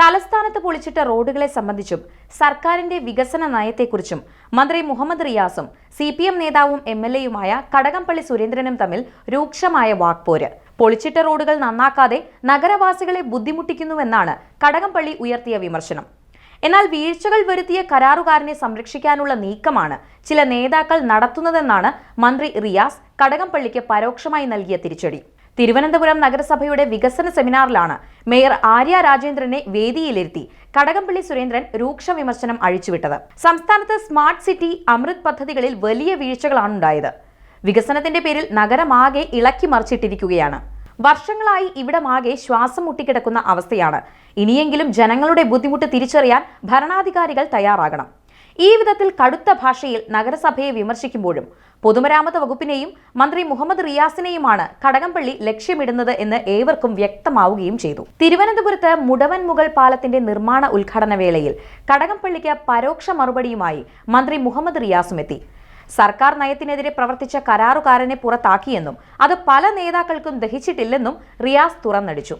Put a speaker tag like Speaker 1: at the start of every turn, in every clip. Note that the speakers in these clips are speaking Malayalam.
Speaker 1: തലസ്ഥാനത്ത് പൊളിച്ചിട്ട റോഡുകളെ സംബന്ധിച്ചും സർക്കാരിന്റെ വികസന നയത്തെക്കുറിച്ചും മന്ത്രി മുഹമ്മദ് റിയാസും സി പി എം നേതാവും എം എൽ എയുമായ കടകംപള്ളി സുരേന്ദ്രനും തമ്മിൽ രൂക്ഷമായ വാക്പോര്. പൊളിച്ചിട്ട റോഡുകൾ നന്നാക്കാതെ നഗരവാസികളെ ബുദ്ധിമുട്ടിക്കുന്നുവെന്നാണ് കടകംപള്ളി ഉയർത്തിയ വിമർശനം. എന്നാൽ വീഴ്ചകൾ വരുത്തിയ കരാറുകാരനെ സംരക്ഷിക്കാനുള്ള നീക്കമാണ് ചില നേതാക്കൾ നടത്തുന്നതെന്നാണ് മന്ത്രി റിയാസ് കടകംപള്ളിക്ക് പരോക്ഷമായി നൽകിയ തിരിച്ചടി. തിരുവനന്തപുരം നഗരസഭയുടെ വികസന സെമിനാറിലാണ് മേയർ ആര്യ രാജേന്ദ്രനെ വേദിയിലിരുത്തി കടകംപള്ളി സുരേന്ദ്രൻ രൂക്ഷ വിമർശനം അഴിച്ചുവിട്ടത്. സംസ്ഥാനത്ത് സ്മാർട്ട് സിറ്റി അമൃത് പദ്ധതികളിൽ വലിയ വീഴ്ചകളാണ് ഉണ്ടായത് വികസനത്തിന്റെ പേരിൽ നഗരമാകെ ഇളക്കി മറിച്ചിട്ടിരിക്കുകയാണ്. വർഷങ്ങളായി ഇവിടമാകെ ശ്വാസം മുട്ടിക്കിടക്കുന്ന അവസ്ഥയാണ്. ഇനിയെങ്കിലും ജനങ്ങളുടെ ബുദ്ധിമുട്ട് തിരിച്ചറിയാൻ ഭരണാധികാരികൾ തയ്യാറാകണം. ഈ വിധത്തിൽ കടുത്ത ഭാഷയിൽ നഗരസഭയെ വിമർശിക്കുമ്പോഴും പൊതുമരാമത്ത് വകുപ്പിനെയും മന്ത്രി മുഹമ്മദ് റിയാസിനെയുമാണ് കടകംപള്ളി ലക്ഷ്യമിടുന്നത് എന്ന് ഏവർക്കും വ്യക്തമാവുകയും ചെയ്തു. തിരുവനന്തപുരത്ത് മുടവൻ മുഗൾ പാലത്തിന്റെ നിർമ്മാണ ഉദ്ഘാടന വേളയിൽ കടകംപള്ളിക്ക് പരോക്ഷ മറുപടിയുമായി മന്ത്രി മുഹമ്മദ് റിയാസും എത്തി. സർക്കാർ നയത്തിനെതിരെ പ്രവർത്തിച്ച കരാറുകാരനെ പുറത്താക്കിയെന്നും അത് പല നേതാക്കൾക്കും ദഹിച്ചിട്ടില്ലെന്നും റിയാസ് തുറന്നടിച്ചു.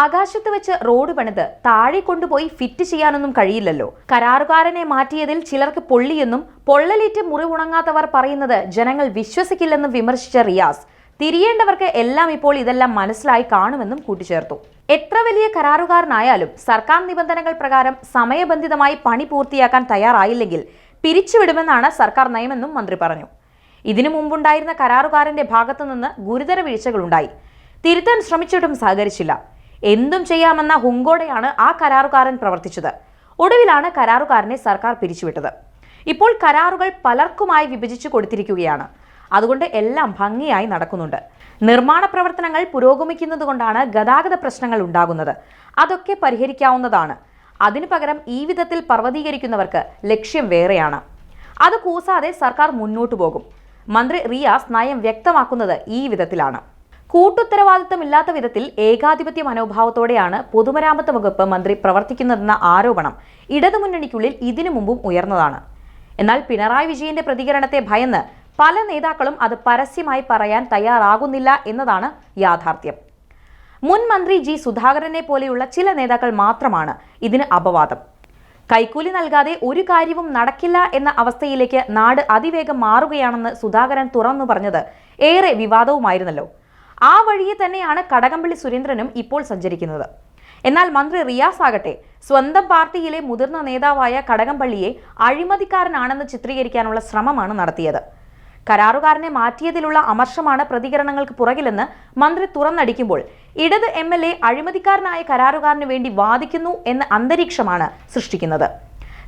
Speaker 1: ആകാശത്ത് വെച്ച് റോഡ് പണിത് താഴെ കൊണ്ടുപോയി ഫിറ്റ് ചെയ്യാനൊന്നും കഴിയില്ലല്ലോ. കരാറുകാരനെ മാറ്റിയതിൽ ചിലർക്ക് പൊള്ളിയെന്നും പൊള്ളലേറ്റ് മുറിവുണങ്ങാത്തവർ പറയുന്നത് ജനങ്ങൾ വിശ്വസിക്കില്ലെന്നും വിമർശിച്ച റിയാസ്. തിരിയേണ്ടവർക്ക് എല്ലാം ഇപ്പോൾ ഇതെല്ലാം മനസ്സിലായി കാണുമെന്നും കൂട്ടിച്ചേർത്തു. എത്ര വലിയ കരാറുകാരനായാലും സർക്കാർ നിബന്ധനകൾ പ്രകാരം സമയബന്ധിതമായി പണി പൂർത്തിയാക്കാൻ തയ്യാറായില്ലെങ്കിൽ പിരിച്ചുവിടുമെന്നാണ് സർക്കാർ നയമെന്നും മന്ത്രി പറഞ്ഞു. ഇതിനു മുമ്പുണ്ടായിരുന്ന കരാറുകാരന്റെ ഭാഗത്തുനിന്ന് ഗുരുതര വീഴ്ചകളുണ്ടായി. തിരുത്താൻ ശ്രമിച്ചിട്ടും സഹകരിച്ചില്ല. എന്തും ചെയ്യാമെന്ന ഹുങ്കോടെയാണ് ആ കരാറുകാരൻ പ്രവർത്തിച്ചത്. ഒടുവിലാണ് കരാറുകാരനെ സർക്കാർ പിരിച്ചുവിട്ടത്. ഇപ്പോൾ കരാറുകൾ പലർക്കുമായി വിഭജിച്ചു കൊടുത്തിരിക്കുകയാണ്. അതുകൊണ്ട് എല്ലാം ഭംഗിയായി നടക്കുന്നുണ്ട്. നിർമ്മാണ പ്രവർത്തനങ്ങൾ പുരോഗമിക്കുന്നതുകൊണ്ടാണ് ഗതാഗത പ്രശ്നങ്ങൾ ഉണ്ടാകുന്നത്. അതൊക്കെ പരിഹരിക്കാവുന്നതാണ്. അതിനു പകരം ഈ വിധത്തിൽ പർവതീകരിക്കുന്നവർക്ക് ലക്ഷ്യം വേറെയാണ്. അത് കൂസാതെ സർക്കാർ മുന്നോട്ടു പോകും. മന്ത്രി റിയാസ് നയം വ്യക്തമാക്കുന്നത് ഈ വിധത്തിലാണ്. കൂട്ടുത്തരവാദിത്തമില്ലാത്ത വിധത്തിൽ ഏകാധിപത്യ മനോഭാവത്തോടെയാണ് പൊതുമരാമത്ത് വകുപ്പ് മന്ത്രി പ്രവർത്തിക്കുന്നതെന്ന ആരോപണം ഇടതുമുന്നണിക്കുള്ളിൽ ഇതിനു മുമ്പും ഉയർന്നതാണ്. എന്നാൽ പിണറായി വിജയന്റെ പ്രതികരണത്തെ ഭയന്ന് പല നേതാക്കളും അത് പരസ്യമായി പറയാൻ തയ്യാറാകുന്നില്ല എന്നതാണ് യാഥാർത്ഥ്യം. മുൻ മന്ത്രി ജി സുധാകരനെ പോലെയുള്ള ചില നേതാക്കൾ മാത്രമാണ് ഇതിന് അപവാദം. കൈക്കൂലി നൽകാതെ ഒരു കാര്യവും നടക്കില്ല എന്ന അവസ്ഥയിലേക്ക് നാട് അതിവേഗം മാറുകയാണെന്ന് സുധാകരൻ തുറന്നു പറഞ്ഞത് ഏറെ വിവാദവുമായിരുന്നല്ലോ. ആ വഴിയെ തന്നെയാണ് കടകംപള്ളി സുരേന്ദ്രനും ഇപ്പോൾ സഞ്ചരിക്കുന്നത്. എന്നാൽ മന്ത്രി റിയാസ് ആകട്ടെ സ്വന്തം പാർട്ടിയിലെ മുതിർന്ന നേതാവായ കടകംപള്ളിയെ അഴിമതിക്കാരനാണെന്ന് ചിത്രീകരിക്കാനുള്ള ശ്രമമാണ് നടത്തിയത്. കരാറുകാരനെ മാറ്റിയതിലുള്ള അമർഷമാണ് പ്രതികരണങ്ങൾക്ക് പുറകിലെന്ന് മന്ത്രി തുറന്നടിക്കുമ്പോൾ ഇടത് എം എൽ എ അഴിമതിക്കാരനായ കരാറുകാരന് വേണ്ടി വാദിക്കുന്നു എന്ന അന്തരീക്ഷമാണ് സൃഷ്ടിക്കുന്നത്.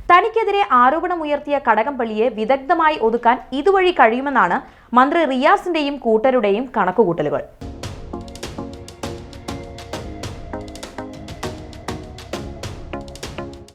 Speaker 1: തനിക്കെതിരെ ആരോപണമുയർത്തിയ കടകംപള്ളിയെ വിദഗ്ധമായി ഒതുക്കാൻ ഇതുവഴി കഴിയുമെന്നാണ് മന്ത്രി റിയാസിന്റെയും കൂട്ടരുടെയും കണക്കുകൂട്ടലുകൾ.